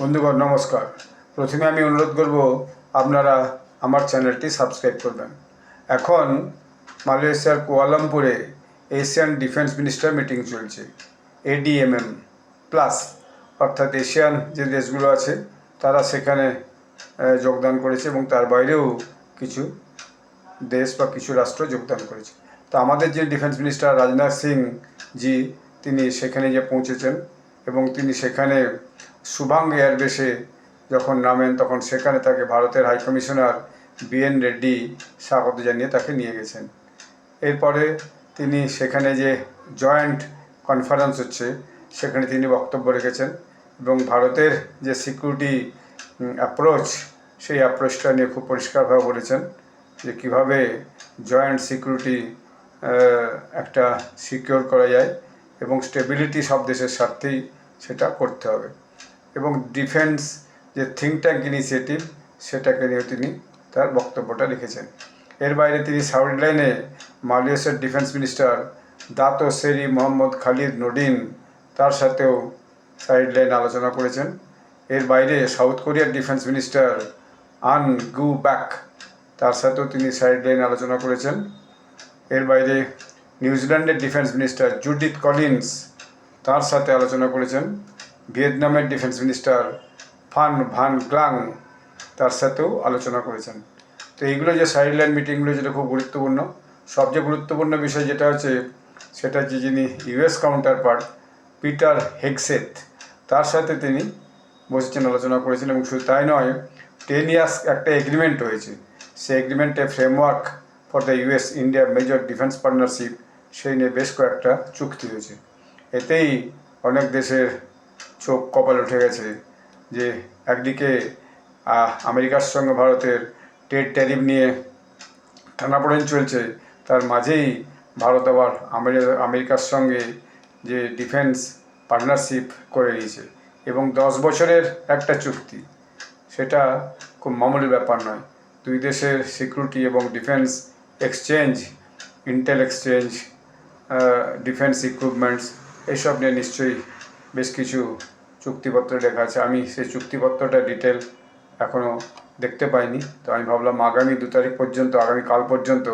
বন্ধুগণ, নমস্কার। প্রথমে আমি অনুরোধ করব, আপনারা আমার চ্যানেলটি সাবস্ক্রাইব করবেন। এখন মালয়েশিয়ার কুয়ালামপুরে এশিয়ান ডিফেন্স মিনিস্টার মিটিং চলছে, এডিএমএম প্লাস। অর্থাৎ এশিয়ান যে দেশগুলো আছে, তারা সেখানে যোগদান করেছে এবং তার বাইরেও কিছু দেশ বা কিছু রাষ্ট্র যোগদান করেছে। তো আমাদের যে ডিফেন্স মিনিস্টার রাজনাথ সিং জি, তিনি সেখানে যে পৌঁছেছেন এবং তিনি সেখানে সুভাং এয়ারবেসে যখন নামেন, তখন সেখানে তাকে ভারতের হাই কমিশনার বিএন রেড্ডি স্বাগত জানিয়ে তাকে নিয়ে গেছেন। এরপরে তিনি সেখানে যে জয়েন্ট কনফারেন্স হচ্ছে, সেখানে তিনি বক্তব্য রেখেছেন এবং ভারতের যে সিকিউরিটি অ্যাপ্রোচ সেই অ্যাপ্রোচটা নিয়ে খুব পরিষ্কারভাবে বলেছেন যে কীভাবে জয়েন্ট সিকিউরিটি একটা সিকিওর করা যায় এবং স্টেবিলিটি সব দেশের স্বার্থেই সেটা করতে হবে। এবং ডিফেন্স যে থিঙ্ক ট্যাঙ্ক ইনিশিয়েটিভ সেটাকে নিয়ে তিনি তার বক্তব্যটা লিখেছেন। এর বাইরে তিনি সাউথ লাইনে মালয়েশিয়ার ডিফেন্স মিনিস্টার দাতো সেরি মোহাম্মদ খালিদ নডিন তার সাথেও সাইড লাইন আলোচনা করেছেন। এর বাইরে সাউথ কোরিয়ার ডিফেন্স মিনিস্টার আন গু ব্যাক তার সাথেও তিনি সাইড লাইন আলোচনা করেছেন। এর বাইরে নিউজিল্যান্ডের ডিফেন্স মিনিস্টার জুডিথ কলিন্স তার সাথে আলোচনা করেছেন ভিয়েতনামের ডিফেন্স মিনিস্টার ফান ভান গ্লাং, তার সাথেও আলোচনা করেছেন। তো এইগুলো যে সাইড লাইন মিটিংগুলো যেটা খুব গুরুত্বপূর্ণ, সবচেয়ে গুরুত্বপূর্ণ বিষয় যেটা হচ্ছে, সেটা হচ্ছে যিনি US counterpart Peter Hegseth, তার সাথে তিনি বসেছেন, আলোচনা করেছেন এবং শুধু তাই নয় টেন ইয়ার্স একটা এগ্রিমেন্ট হয়েছে। সেই এগ্রিমেন্টে framework for the US India major defence partnership সেই নিয়ে বেশ কয়েকটা চুক্তি হয়েছে। এতেই অনেক দেশের চোখ কপাল উঠে গেছে যে একদিকে আমেরিকার সঙ্গে ভারতের ট্রেড ট্যারিফ নিয়ে টানাপোড়েন চলছে, তার মাঝেই ভারত আবার আমেরিকার সঙ্গে যে ডিফেন্স পার্টনারশিপ করে নিয়েছে এবং দশ বছরের একটা চুক্তি, সেটা খুব মামুলি ব্যাপার নয়। দুই দেশের সিকিউরিটি এবং defence exchange intel exchange defence equipments এইসব নিয়ে নিশ্চয়ই বেশ কিছু চুক্তিপত্র লেখা আছে। আমি সেই চুক্তিপত্রটা ডিটেল এখনও দেখতে পাইনি। তো আমি ভাবলাম আগামী দু তারিখ পর্যন্ত, আগামী কাল পর্যন্ত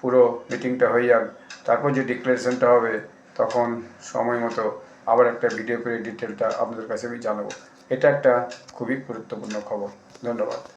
পুরো মিটিংটা হয়ে যাক। তারপর যে ডিক্লারেশনটা হবে, তখন সময় মতো আবার একটা ভিডিও করে ডিটেলটা আপনাদের কাছে আমি জানাব। এটা একটা খুবই গুরুত্বপূর্ণ খবর। ধন্যবাদ।